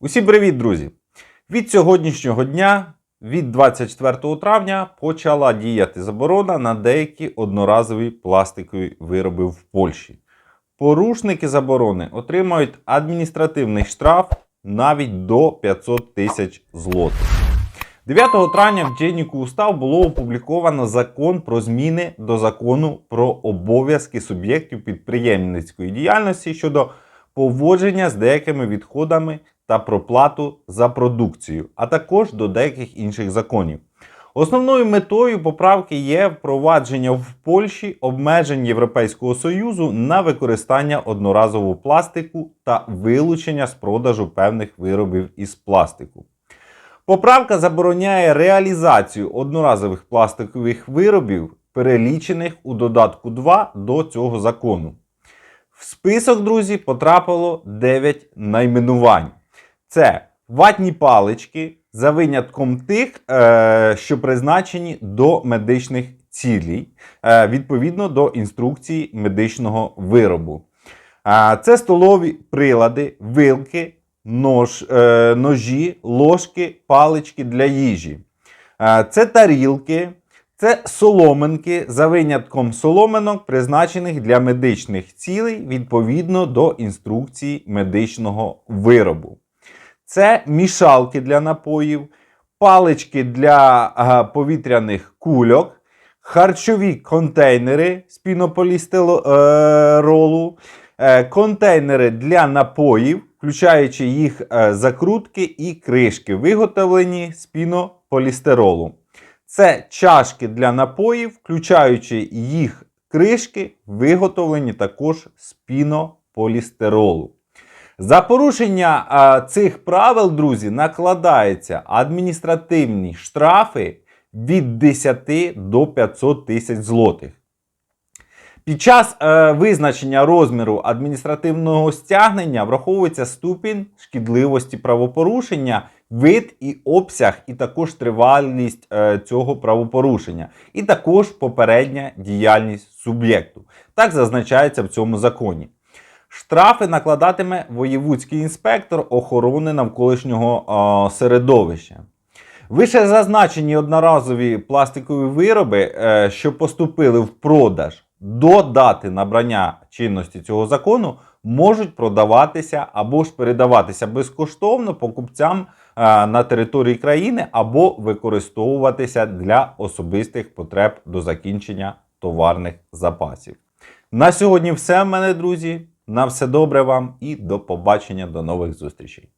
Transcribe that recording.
Усім привіт, друзі! Від сьогоднішнього дня, від 24 травня, почала діяти заборона на деякі одноразові пластикові вироби в Польщі. Порушники заборони отримають адміністративний штраф навіть до 500 тисяч злотих. 9 травня в Дженіку Устав було опубліковано закон про зміни до закону про обов'язки суб'єктів підприємницької діяльності щодо поводження з деякими відходами та проплату за продукцію, а також до деяких інших законів. Основною метою поправки є впровадження в Польщі обмежень Європейського Союзу на використання одноразового пластику та вилучення з продажу певних виробів із пластику. Поправка забороняє реалізацію одноразових пластикових виробів, перелічених у додатку 2 до цього закону. В список, друзі, потрапило 9 найменувань. Це ватні палички за винятком тих, е, що призначені до медичних цілей, е, відповідно до інструкції медичного виробу. Це столові прилади, вилки, нож, е, ножі, ложки, палички для їжі. Це тарілки, це соломинки за винятком соломинок, призначених для медичних цілей відповідно до інструкції медичного виробу. Це мішалки для напоїв, палички для повітряних кульок, харчові контейнери з пінополістиролу, е, контейнери для напоїв, включаючи їх е, закрутки і кришки, виготовлені з пінополістиролу. Це чашки для напоїв, включаючи їх кришки, виготовлені також з пінополістиролу. За порушення а, цих правил, друзі, накладаються адміністративні штрафи від 10 до 500 тисяч злотих. Під час е, визначення розміру адміністративного стягнення враховується ступінь шкідливості правопорушення, вид і обсяг, і також тривалість е, цього правопорушення, і також попередня діяльність суб'єкту. Так зазначається в цьому законі. Штрафи накладатиме воєвудський інспектор охорони навколишнього е, середовища. Вище зазначені одноразові пластикові вироби, е, що поступили в продаж до дати набрання чинності цього закону, можуть продаватися або ж передаватися безкоштовно покупцям е, на території країни або використовуватися для особистих потреб до закінчення товарних запасів. На сьогодні все в мене, друзі. На все добре вам і до побачення, до нових зустрічей.